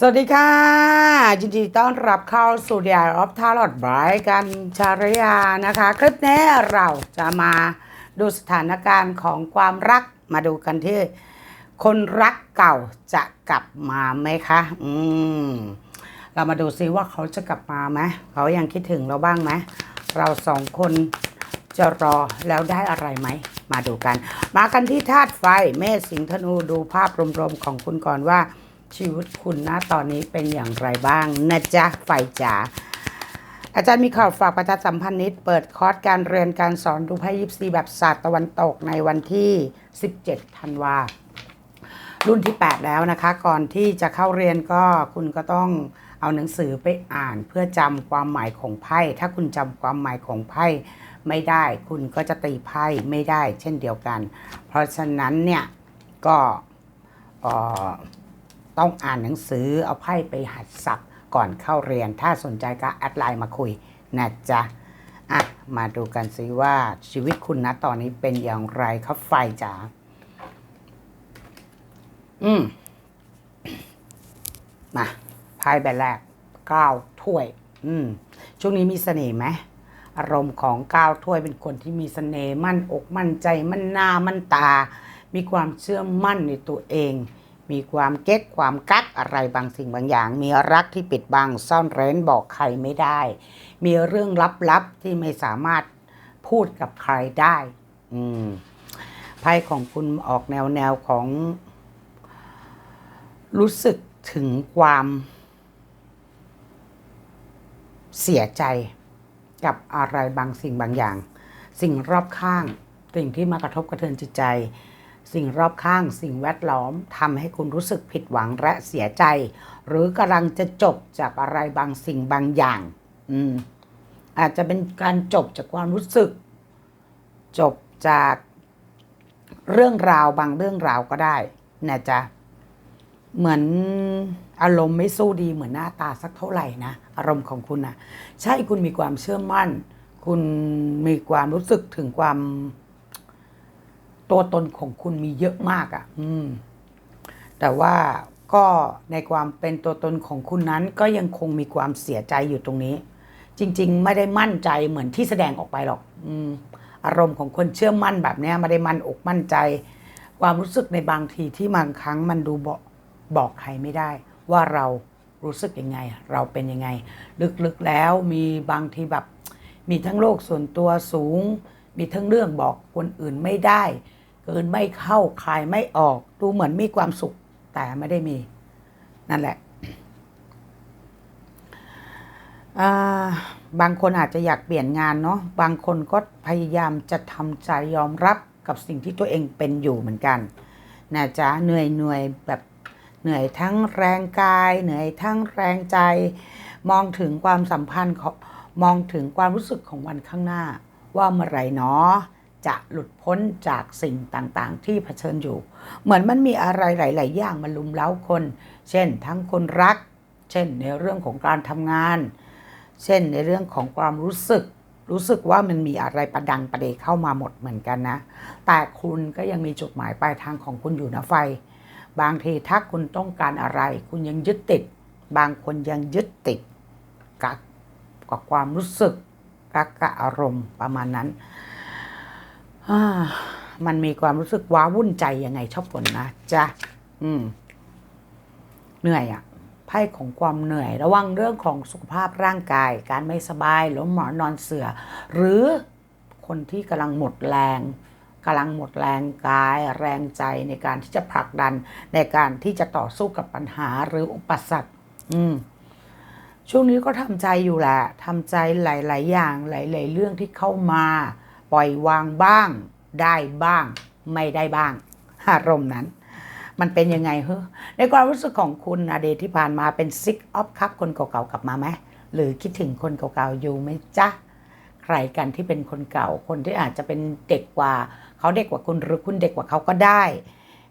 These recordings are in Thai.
สวัสดีค่ะยินดีต้อนรับเข้าสู่เดียร์ออฟทาร์ลอดบายกันชารยานะคะ คลิปนี้เราจะมาดูสถานการณ์ของความรักมาดูกันที่ คนรักเก่าจะกลับมาไหมคะ อืม เรามาดูซิว่าเขาจะกลับมาไหมเขายังคิดถึงเราบ้างไหมเราสองคนจะรอแล้วได้อะไรไหม มาดูกัน มากันที่ธาตุไฟเมษสิงห์ธนูดูภาพรวมๆของคุณก่อนว่า ชีวิตคุณนะตอนนี้เป็นอย่างไรบ้างนะจ๊ะไฟจ๋าอาจารย์มีข่าวฝากประชาสัมพันธ์นิดเปิดคอร์สการเรียนการสอนดูไพ่ยิปซีแบบศาสตร์ตะวันตกในวันที่ 17 ธันวารุ่นที่ 8 แล้วนะคะ ก่อนที่จะเข้าเรียนก็คุณก็ต้องเอาหนังสือไปอ่านเพื่อจำความหมายของไพ่ ถ้าคุณจำความหมายของไพ่ไม่ได้ คุณก็จะตีไพ่ไม่ได้ เช่นเดียวกัน เพราะฉะนั้นเนี่ยก็เออ ต้องอ่านหนังสือเอาไพ่ไปหัดสับก่อนเข้าเรียน ถ้าสนใจก็แอดไลน์มาคุยนะจ๊ะอะมาดูกันสิว่าชีวิตคุณนะตอนนี้เป็นอย่างไรครับไฟจ๋าอืมมาไพ่ใบแรกเก้าถ้วย อืมช่วงนี้มีเสน่ห์ไหมอารมณ์ของก้าวถ้วยเป็นคนที่มีเสน่ห์มั่นอกมั่นใจมั่นหน้ามั่นตา มีความเชื่อมั่นในตัวเอง มีความเก๊กความกักอะไรบางสิ่งบางอย่าง มีรักที่ปิดบังซ่อนเร้นบอกใครไม่ได้ มีเรื่องลับๆที่ไม่สามารถพูดกับใครได้ อืมไพ่ของคุณออกแนวแนวของ รู้สึกถึงความ เสียใจกับอะไรบางสิ่งบางอย่าง สิ่งรอบข้าง สิ่งที่มากระทบกระเทือนจิตใจ สิ่งรอบข้างสิ่งแวดล้อมทำให้คุณรู้สึกผิดหวังและเสียใจ หรือกำลังจะจบจากอะไรบางสิ่งบางอย่าง อืม อาจจะเป็นการจบจากความรู้สึก จบจากเรื่องราวบางเรื่องราวก็ได้นะจ๊ะเหมือนอารมณ์ไม่สู้ดีเหมือนหน้าตาสักเท่าไหร่นะอารมณ์ของคุณนะใช่คุณมีความเชื่อมั่น คุณมีความรู้สึกถึงความ ตัวตนของคุณมีเยอะมากอะ่ะ อืม แต่ว่าก็ในความเป็นตัวตนของคุณนั้น ก็ยังคงมีความเสียใจอยู่ตรงนี้ จริง ๆ ไม่ได้มั่นใจเหมือนที่แสดงออกไปหรอก อืม อารมณ์ของคนเชื่อมั่นแบบนี้ไม่ได้มั่นอกมั่นใจ ความรู้สึกในบางทีที่บางครั้งมันดูบอกบอกใครไม่ได้ ว่าเรารู้สึกยังไง เราเป็นยังไง ลึกๆแล้วมีบางทีแบบ มีทั้งโลกส่วนตัวสูง มีทั้งเรื่องบอกคนอื่นไม่ได้ เกินไม่เข้าคายไม่ออกดูเหมือนมีความสุข แต่ไม่ได้มี นั่นแหละาบางคนอาจจะอยากเปลี่ยนงานเนาะบางคนก็พยายามจะทำใจยอมรับกับสิ่งที่ตัวเองเป็นอยู่เหมือนกันนะจ๊ะเหนื่อยเหนื่อยแบบเหนื่อยทั้งแรงกาย เหนื่อยทั้งแรงใจ มองถึงความสัมพันธ์ของมองถึงความรู้สึกของวันข้างหน้า ว่าเมื่อไหรเนาะ จะหลุดพ้นจากสิ่งต่างๆ ที่เผชิญอยู่ เหมือนมันมีอะไรหลาย ๆ อย่างมาลุมเล้าคน เช่น ทั้งคนรัก เช่น ในเรื่องของการทำงาน เช่นในเรื่องของความรู้สึก รู้สึกว่ามันมีอะไรประดังประเดเข้ามาหมดเหมือนกันนะ แต่คุณก็ยังมีจุดหมายปลายทางของคุณอยู่นะไฟ บางทีถ้าคุณต้องการอะไร คุณยังยึดติด บางคนยังยึดติดกับกับความรู้สึกกักกับอารมณ์ประมาณนั้น มันมีความรู้สึกว้าวุ่นใจยังไงชอบผลนะจ๊ะอืม เหนื่อยอะไพ่ของความเหนื่อย ระวังเรื่องของสุขภาพร่างกาย การไม่สบายหรือหมอนอนเสือ หรือคนที่กำลังหมดแรงกำลังหมดแรงกาย แรงใจในการที่จะผลักดันในการที่จะต่อสู้กับปัญหาหรืออุปสรรค อืม ช่วงนี้ก็ทำใจอยู่แหละทำใจหลาย ๆ อย่างหลาย ๆ เรื่องที่เข้ามา ปล่อยวางบ้าง ได้บ้าง ไม่ได้บ้างอารมณ์นั้น มันเป็นยังไงเฮ้ในความรู้สึกของคุณอดีตที่ผ่านมาเป็นซิกออฟคัพคนเก่าๆกลับมาไหมหรือคิดถึงคนเก่าๆอยู่ไหมจ๊ะใครกันที่เป็นคนเก่าคนที่อาจจะเป็นเด็กกว่า เขาเด็กกว่าคุณหรือคุณเด็กกว่าเขาก็ได้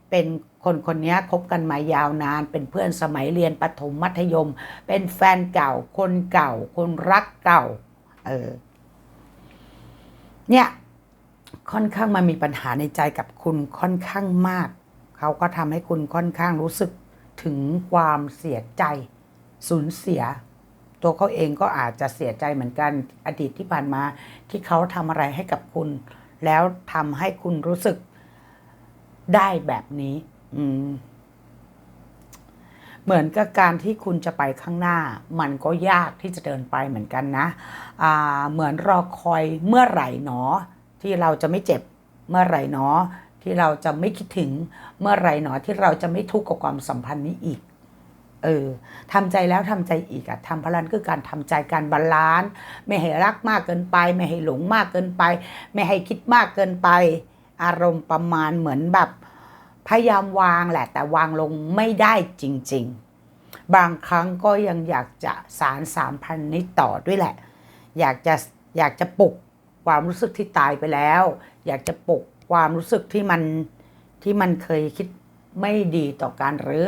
เป็นคนคนนี้คบกันมายาวนาน เป็นเพื่อนสมัยเรียนประถมมัธยม เป็นแฟนเก่า คนเก่า คนรักเก่า เออ เนี่ยค่อนข้างมามีปัญหาในใจกับคุณค่อนข้างมาก เขาก็ทำให้คุณค่อนข้างรู้สึกถึงความเสียใจสูญเสีย ตัวเขาเองก็อาจจะเสียใจเหมือนกันอดีตที่ผ่านมาที่เขาทำอะไรให้กับคุณ แล้วทำให้คุณรู้สึกได้แบบนี้ อืม เหมือนกับการที่คุณจะไปข้างหน้า มันก็ยากที่จะเดินไปเหมือนกันนะเหมือนรอคอยเมื่อไหร่หนอ ที่เราจะไม่เจ็บเมื่อไหร่หนอ ที่เราจะไม่คิดถึงเมื่อไหร่หนอที่เราจะไม่ทุกข์กับความสัมพันธ์นี้อีกเออทำใจแล้วทำใจอีกอะทำพลันคือการทำใจการบาลานซ์ไม่ให้รักมากเกินไป ไม่ให้หลงมากเกินไป ไม่ให้คิดมากเกินไป อารมณ์ประมาณเหมือนแบบ พยายามวางแหละ แต่วางลงไม่ได้จริง ๆ บางครั้งก็ยังอยากจะสารสามพันนี้ต่อด้วยแหละ อยากจะอยากจะปลุกความรู้สึกที่ตายไปแล้ว อยากจะปลุกความรู้สึกที่มันที่มันเคยคิดไม่ดีต่อกันหรือ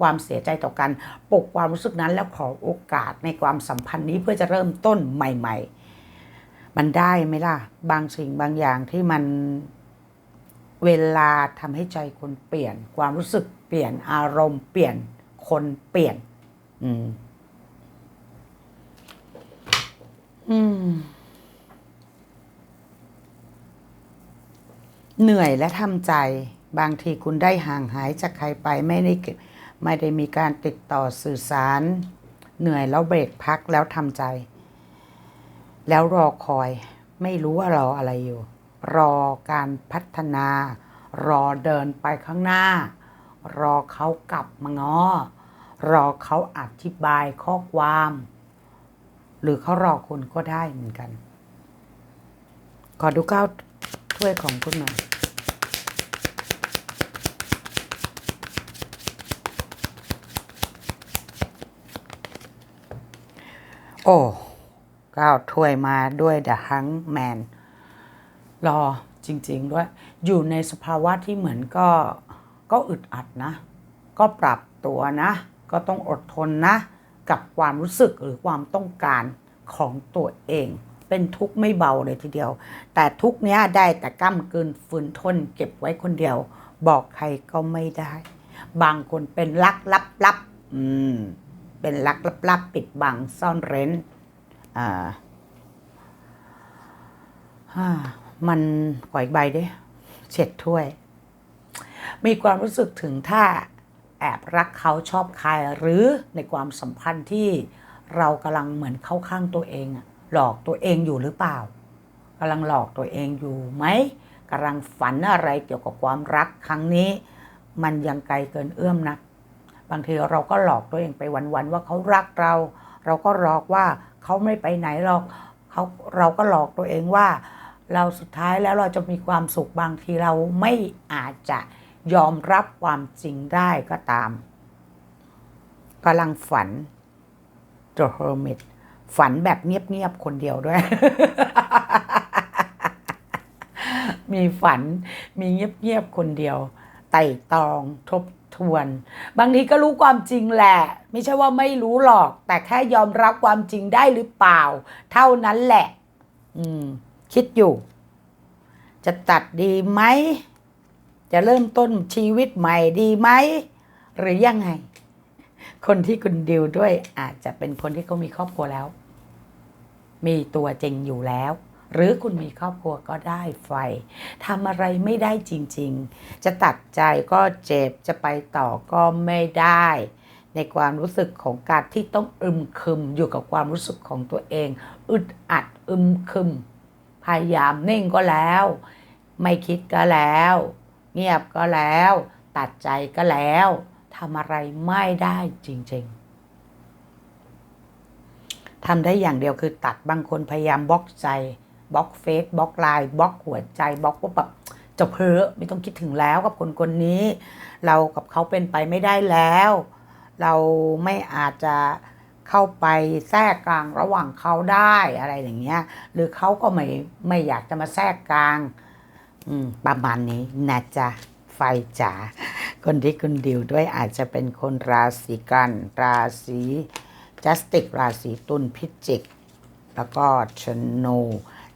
ความเสียใจต่อกันปลุกความรู้สึกนั้นแล้วขอโอกาสในความสัมพันธ์นี้เพื่อจะเริ่มต้นใหม่ ๆ มันได้ไหมล่ะ บางสิ่งบางอย่างที่มัน เวลาทำให้ใจคนเปลี่ยน ความรู้สึกเปลี่ยนอารมณ์เปลี่ยนคนเปลี่ยน อืม อืม เหนื่อยและทำใจ บางทีคุณได้ห่างหายจากใครไปไม่ได้เก็บไม่ได้มีการติดต่อสื่อสาร เหนื่อยแล้วเบรกพักแล้วทำใจ แล้วรอคอย ไม่รู้ว่ารออะไรอยู่ รอการพัฒนา รอเดินไปข้างหน้า รอเขากลับมาง้อรอเขาอธิบายข้อความ หรือเขารอคุณก็ได้เหมือนกัน ขอดูก้าวถ้วยของคุณหน่อยโอ้ก้าวถ้วยมาด้วยเดอะฮังแมน รอจริง ๆ ด้วย อยู่ในสภาวะที่เหมือนก็ก็อึดอัดนะ ก็ปรับตัวนะ ก็ต้องอดทนนะ กับความรู้สึกหรือความต้องการของตัวเอง เป็นทุกข์ไม่เบาเลยทีเดียว แต่ทุกเนี้ยได้แต่ก้ำกลืนฝืนทน เก็บไว้คนเดียว บอกใครก็ไม่ได้ บางคนเป็นลักลับลับๆอืมเป็นลักลับลับๆปิดบังซ่อนเร้นอ่า มันปล่อยใบดิเช็ดถ้วย มีความรู้สึกถึงถ้าแอบรักเขาชอบใครหรือในความสัมพันธ์ที่เรากำลังเหมือนเข้าข้างตัวเองหลอกตัวเองอยู่หรือเปล่ากำลังหลอกตัวเองอยู่ไหมกำลังฝันอะไรเกี่ยวกับความรักครั้งนี้ มันยังไกลเกินเอื้อมนะบางทีเราก็หลอกตัวเองไปวันๆว่าเขารักเรา เราก็หลอกว่าเขาไม่ไปไหนหรอกเขาเราก็หลอกตัวเองว่า เราสุดท้ายแล้วเราจะมีความสุขบางทีเราไม่อาจจะยอมรับความจริงได้ก็ตามกำลังฝัน The Hermit ฝันแบบเงียบๆคนเดียวด้วย มีฝันมีเงียบๆคนเดียว ไต่ตองทบทวน บางทีก็รู้ความจริงแหละ ไม่ใช่ว่าไม่รู้หรอก แต่แค่ยอมรับความจริงได้หรือเปล่า เท่านั้นแหละ อืม คิดอยู่ จะตัดดีไหม จะเริ่มต้นชีวิตใหม่ดีไหม หรือยังไง คนที่คุณดิวด้วยอาจจะเป็นคนที่เขามีครอบครัวแล้ว มีตัวจริงอยู่แล้ว หรือคุณมีครอบครัวก็ได้ไฟทำอะไรไม่ได้จริง ๆ จะตัดใจก็เจ็บจะไปต่อก็ไม่ได้ในความรู้สึกของการที่ต้องอึมครึมอยู่กับความรู้สึกของตัวเอง อึดอัดอึมครึม พยายามนิ่งก็แล้ว ไม่คิดก็แล้ว เงียบก็แล้ว ตัดใจก็แล้วทำอะไรไม่ได้จริง ๆทำได้อย่างเดียวคือตัดบางคนพยายามบล็อกใจบล็อกเฟซบล็อกไลน์บล็อกหัวใจบล็อกว่าแบบจะเพ้อไม่ต้องคิดถึงแล้วกับคนคนนี้ เรากับเขาเป็นไปไม่ได้แล้ว เราไม่อาจจะ เข้าไปแทรกกลางระหว่างเขาได้อะไรอย่างเงี้ย หรือเขาก็ไม่ไม่อยากจะมาแทรกกลางอืประมาณนี้นะจ๊ะไฟจ๋าคนที่คุณดิวด้วยอาจจะเป็นคนราศีกัน ราศีจัสติก ราศีตุลพิจิก แล้วก็ชนู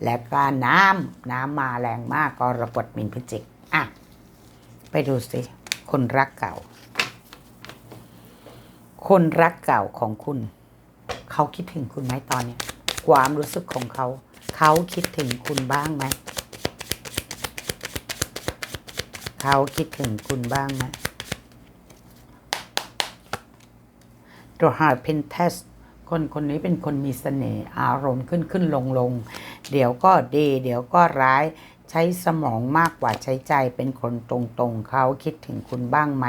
และก็น้ำน้ำมาแรงมากก็ระกดมินพิจิก อะ ไปดูสิ คนรักเก่า คนรักเก่าของคุณ เขาคิดถึงคุณไหมตอนเนี้ยความรู้สึกของเขา เขาคิดถึงคุณบ้างไหม เขาคิดถึงคุณบ้างไหมตัวหาเพนเทสคนคนนี้เป็นคนมีเสน่ห์อารมณ์ขึ้นขึ้นลงลง เดี๋ยวก็ดี เดี๋ยวก็ร้ายใช้สมองมากกว่าใช้ใจเป็นคนตรงๆ เขาคิดถึงคุณบ้างไหม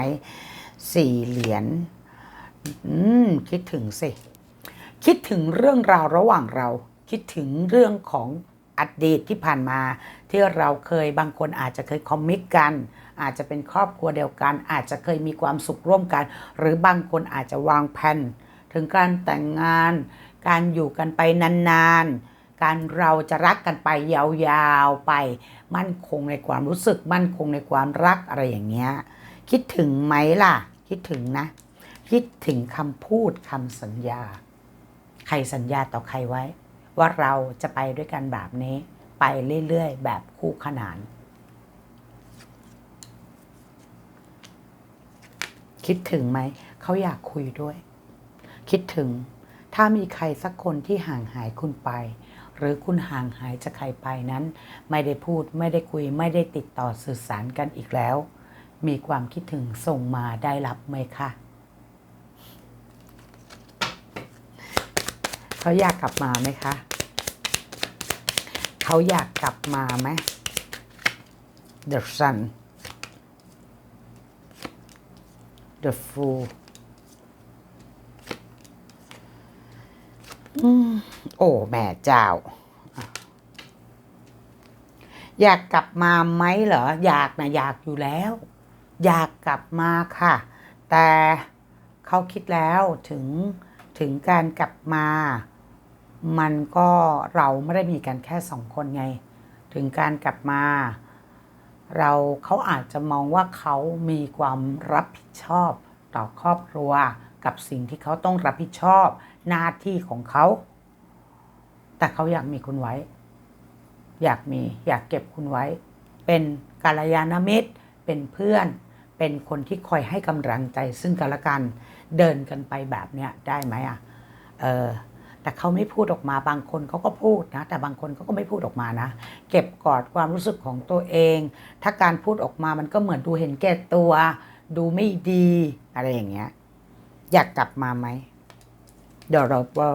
สี่เหรียญอืมคิดถึงสิ คิดถึงเรื่องราวระหว่างเรา คิดถึงเรื่องของอดีตที่ผ่านมา ที่เราเคยบางคนอาจจะเคยคอมมิตกัน อาจจะเป็นครอบครัวเดียวกัน อาจจะเคยมีความสุขร่วมกัน หรือบางคนอาจจะวางแผนถึงการแต่งงาน การอยู่กันไปนานๆ การเราจะรักกันไปยาวๆไป มั่นคงในความรู้สึกมั่นคงในความรักอะไรอย่างเงี้ยคิดถึงไหมล่ะ คิดถึงนะ คิดถึงคำพูดคำสัญญา ใครสัญญาต่อใครไว้ ว่าเราจะไปด้วยกันแบบนี้ ไปเรื่อยๆ แบบคู่ขนาน คิดถึงไหม เขาอยากคุยด้วย คิดถึง ถ้ามีใครสักคนที่ห่างหายคุณไป หรือคุณห่างหายจากใครไปนั้น ไม่ได้พูดไม่ได้คุย ไม่ได้ติดต่อสื่อสารกันอีกแล้ว มีความคิดถึงส่งมาได้รับไหมคะ เขาอยากกลับมาไหมคะ เขาอยากกลับมาไหม The Sun The Fool อืมโอ้แม่เจ้า อยากกลับมาไหมเหรอ อยากนะอยากอยู่แล้ว อยากกลับมาค่ะ แต่เขาคิดแล้วถึง ถึงการกลับมา มันก็เราไม่ได้มีกันแค่สองคนไง ถึงการกลับมา เราเขาอาจจะมองว่าเขามีความรับผิดชอบต่อครอบครัวกับสิ่งที่เขาต้องรับผิดชอบหน้าที่ของเขา แต่เขาอยากมีคุณไว้ อยากมีอยากเก็บคุณไว้ เป็นกาลยานมิตร เป็นเพื่อน เป็นคนที่คอยให้กำลังใจซึ่งกันและกัน เดินกันไปแบบเนี้ยได้ไหมอะเออแต่เขาไม่พูดออกมาบางคนเขาก็พูดนะ แต่บางคนเขาก็ไม่พูดออกมานะ เก็บกอดความรู้สึกของตัวเอง ถ้าการพูดออกมามันก็เหมือนดูเห็นแก่ตัว ดูไม่ดี อะไรอย่างเงี้ย อยากกลับมาไหมเดี๋ยวเราก็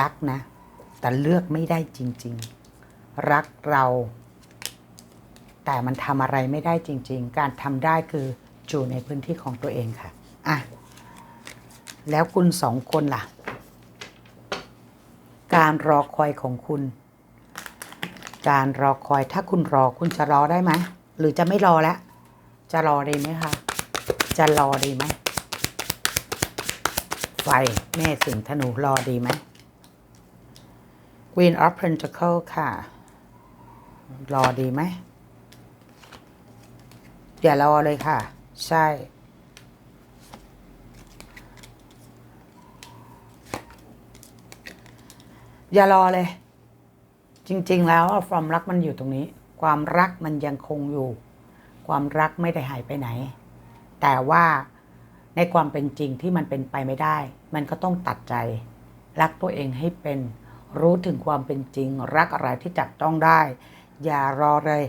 รักนะ แต่เลือกไม่ได้จริง ๆ รักเรา แต่มันทำอะไรไม่ได้จริง ๆ การทำได้คือ อยู่ในพื้นที่ของตัวเองค่ะ อะ แล้วคุณสองคนล่ะ การรอคอยของคุณ การรอคอยถ้าคุณรอคุณจะรอได้ไหม หรือจะไม่รอแล้ว จะรอดีไหมคะ จะรอดีไหม ไฟแม่สิงห์ธนูรอดีไหม Queen of Pentacles ค่ะ รอดีไหม อย่ารอเลยค่ะ ใช่ อย่ารอเลย จริง ๆ แล้วความรักมันอยู่ตรงนี้ ความรักมันยังคงอยู่ ความรักไม่ได้หายไปไหน แต่ว่าในความเป็นจริงที่มันเป็นไปไม่ได้ มันก็ต้องตัดใจ รักตัวเองให้เป็นรู้ถึงความเป็นจริง รักอะไรที่จับต้องได้ อย่ารอเลย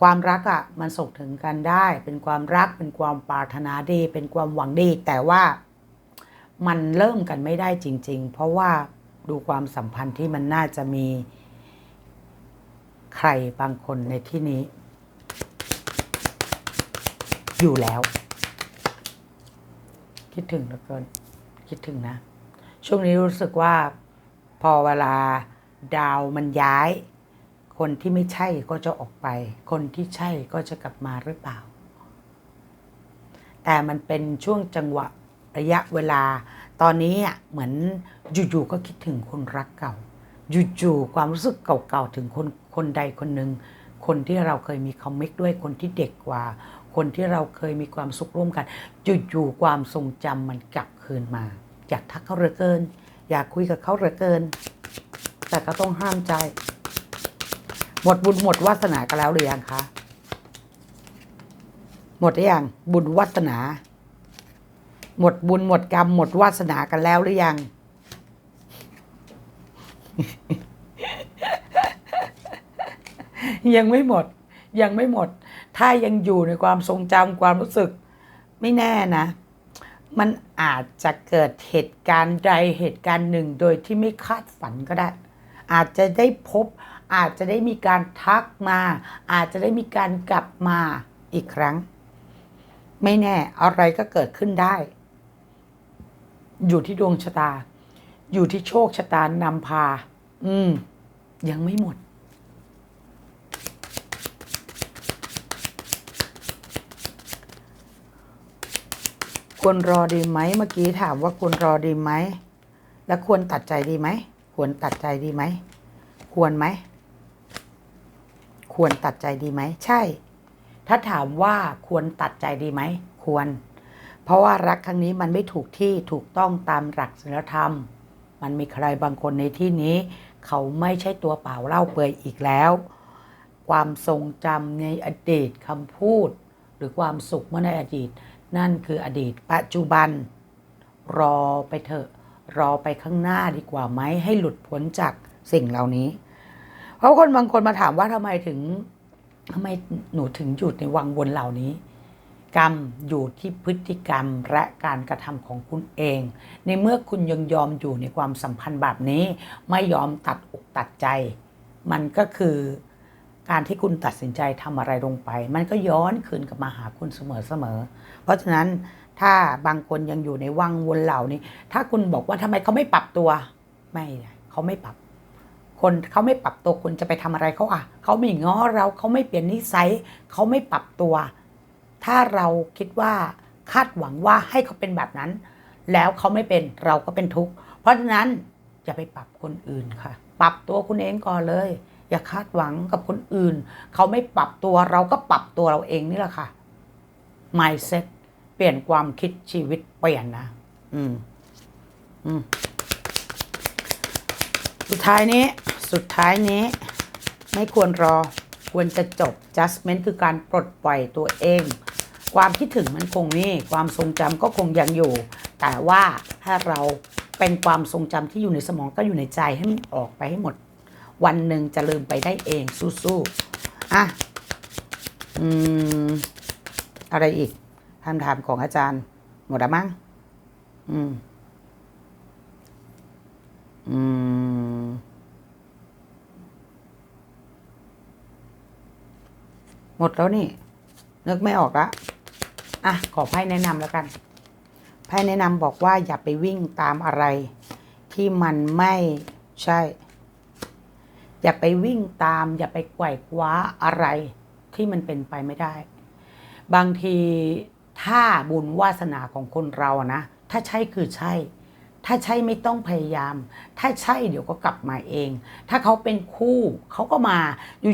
ความรักอะ่ะมันส่งถึงกันได้ เป็นความรักเป็นความปรารถนาดี เป็นความหวังดี แต่ว่ามันเริ่มกันไม่ได้จริง ๆ เพราะว่าดูความสัมพันธ์ที่มันน่าจะมีใครบางคนในที่นี้ อยู่แล้ว คิดถึงเหลือเกินคิดถึงนะ ช่วงนี้รู้สึกว่าพอเวลาดาวมันย้าย คนที่ไม่ใช่ก็จะออกไป คนที่ใช่ก็จะกลับมาหรือเปล่า แต่มันเป็นช่วงจังหวะระยะเวลา ตอนนี้เหมือนอยู่ๆก็คิดถึงคนรักเก่าอยู่ๆความรู้สึกเก่าๆถึงคนคนใดคนหนึ่งคนที่เราเคยมีคอมมิกด้วยคนที่เด็กกว่า คนที่เราเคยมีความสุขร่วมกันอยู่ๆความทรงจำมันกลับคืนมา อยากทักเขาเหลือเกิน อยากคุยกับเขาเหลือเกิน แต่ก็ต้องห้ามใจ หมดบุญหมดวาสนากันแล้วหรือยังคะหมดหรือยังบุญวาสนา หมดบุญหมดกรรมหมดวาสนากันแล้วหรือยัง ยังไม่หมด ยังไม่หมด ถ้ายังอยู่ในความทรงจำความรู้สึก ไม่แน่นะ มันอาจจะเกิดเหตุการณ์ใดเหตุการณ์หนึ่งโดยที่ไม่คาดฝันก็ได้ อาจจะได้พบ อาจจะได้มีการทักมา อาจจะได้มีการกลับมาอีกครั้ง ไม่แน่อะไรก็เกิดขึ้นได้ อยู่ที่ดวงชะตา อยู่ที่โชคชะตานำพา อืม ยังไม่หมดควรรอดีไหมเมื่อกี้ถามว่าควรรอดีไหม แล้วควรตัดใจดีไหม ควรตัดใจดีไหม ควรไหม ควรตัดใจดีไหม ใช่ ถ้าถามว่าควรตัดใจดีไหม ควร เพราะว่ารักครั้งนี้มันไม่ถูกที่ถูกต้องตามหลักศีลธรรม มันมีใครบางคนในที่นี้ เขาไม่ใช่ตัวเปล่าเล่าเปื่อยอีกแล้ว ความทรงจำในอดีตคำพูด หรือความสุขเมื่อในอดีต นั่นคืออดีต ปัจจุบัน รอไปเถอะ รอไปข้างหน้าดีกว่าไหมให้หลุดพ้นจากสิ่งเหล่านี้ เพราะคนบางคนมาถามว่าทำไมถึงทำไมหนูถึงอยู่ในวังวนเหล่านี้ กรรมอยู่ที่พฤติกรรมและการกระทำของคุณเอง ในเมื่อคุณยังยอมอยู่ในความสัมพันธ์แบบนี้ ไม่ยอมตัดอกตัดใจ มันก็คือการที่คุณตัดสินใจทำอะไรลงไป มันก็ย้อนคืนกลับมาหาคุณเสมอๆเพราะฉะนั้นถ้าบางคนยังอยู่ในวังวนเหล่านี้ ถ้าคุณบอกว่าทำไมเขาไม่ปรับตัว ไม่เขาไม่ปรับ คนเขาไม่ปรับตัวคุณจะไปทำอะไรเขาอะเขาไม่ง้อเราเขาไม่เปลี่ยนนิสัยเขาไม่ปรับตัว ถ้าเราคิดว่าคาดหวังว่าให้เขาเป็นแบบนั้น แล้วเขาไม่เป็นเราก็เป็นทุกข์เพราะฉะนั้นอย่าไปปรับคนอื่นค่ะ ปรับตัวคุณเองก่อนเลย อย่าคาดหวังกับคนอื่น เขาไม่ปรับตัวเราก็ปรับตัวเราเองนี่แหละค่ะ mindset เปลี่ยนความคิดชีวิตเปลี่ยนนะ อืม อืม สุดท้ายนี้ สุดท้ายนี้ ไม่ควรรอ ควรจะจบ judgment คือการปลดปล่อยตัวเอง ความคิดถึงมันคงมีความทรงจำก็คงยังอยู่ แต่ว่าถ้าเราเป็นความทรงจำที่อยู่ในสมองก็อยู่ในใจให้มันออกไปให้หมด วันหนึ่งจะลืมไปได้เองสู้ๆอะอืมอะไรอีกคำถามของอาจารย์ หมดแล้วมั้งอืม อืม หมดแล้วนี่ นึกไม่ออกละอะ ขอไพ่แนะนำแล้วกัน ไพ่แนะนำบอกว่าอย่าไปวิ่งตามอะไร ที่มันไม่ใช่ อย่าไปวิ่งตาม อย่าไปไกว่คว้าอะไรที่มันเป็นไปไม่ได้ บางทีถ้าบุญวาสนาของคนเราอะนะ ถ้าใช่คือใช่ ถ้าใช่ไม่ต้องพยายาม ถ้าใช่เดี๋ยวก็กลับมาเอง ถ้าเขาเป็นคู่เขาก็มา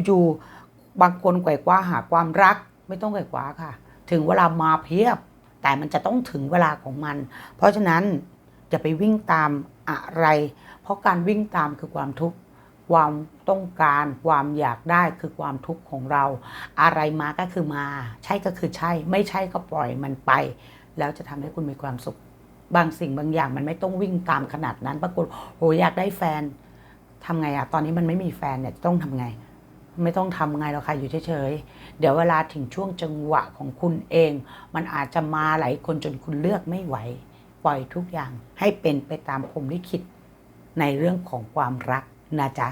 อยู่ๆบางคนไกว่คว้าหาความรัก ไม่ต้องไกว่คว้าค่ะ ถึงเวลามาเพียบ แต่มันจะต้องถึงเวลาของมัน เพราะฉะนั้นอย่าไปวิ่งตามอะไร เพราะการวิ่งตามคือความทุกข์ความต้องการความอยากได้คือความทุกข์ของเรา อะไรมาก็คือมา ใช่ก็คือใช่ ไม่ใช่ก็ปล่อยมันไป แล้วจะทำให้คุณมีความสุข บางสิ่งบางอย่างมันไม่ต้องวิ่งตามขนาดนั้นปรากฏโหอยากได้แฟนทำไงอะตอนนี้มันไม่มีแฟนเนี่ยต้องทำไง ไม่ต้องทำไงหรอกค่ะอยู่เฉยๆเดี๋ยวเวลาถึงช่วงจังหวะของคุณเอง มันอาจจะมาหลายคนจนคุณเลือกไม่ไหว ปล่อยทุกอย่างให้เป็นไปตามพรหมลิขิตในเรื่องของความรักนะจ๊ะ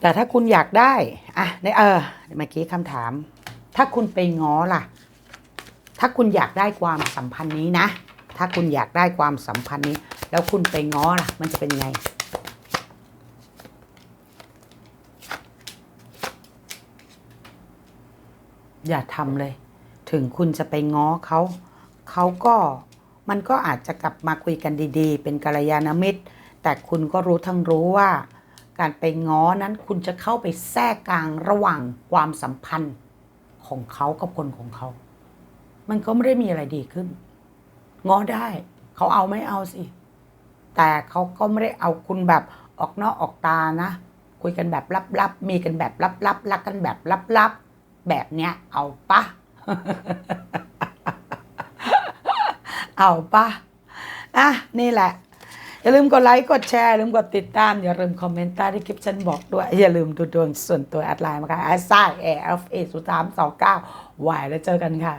แต่ถ้าคุณอยากได้ อะในเออเมื่อกี้คำถาม ถ้าคุณไปง้อล่ะ ถ้าคุณอยากได้ความสัมพันธ์นี้นะ ถ้าคุณอยากได้ความสัมพันธ์นี้ แล้วคุณไปง้อล่ะ มันจะเป็นยังไง อย่าทำเลย ถึงคุณจะไปง้อเขา เขาก็มันก็อาจจะกลับมาคุยกันดีๆ เป็นกัลยาณมิตร แต่คุณก็รู้ทั้งรู้ว่า การไปง้อนั้นคุณจะเข้าไปแทรกกลางระหว่างความสัมพันธ์ของเขากับคนของเขา มันก็ไม่ได้มีอะไรดีขึ้นง้อได้ เขาเอาไม่เอาสิ แต่เขาก็ไม่ได้เอาคุณแบบออกนอกออกตานะ คุยกันแบบลับๆ มีกันแบบลับๆ รักกันแบบลับๆ แบบเนี้ย เอาปะ เอาปะอะนี่แหละ อย่าลืมกดไลค์ กดแชร์ ลืมกดติดตาม อย่าลืมคอมเมนต์ใต้ที่คลิปฉันบอกด้วย อย่าลืมดูดวงส่วนตัวแอดไลน์มาค่ะแอดไซน์เอฟเอศูนย์สามสองเก้าไหวแล้วเจอกันค่ะ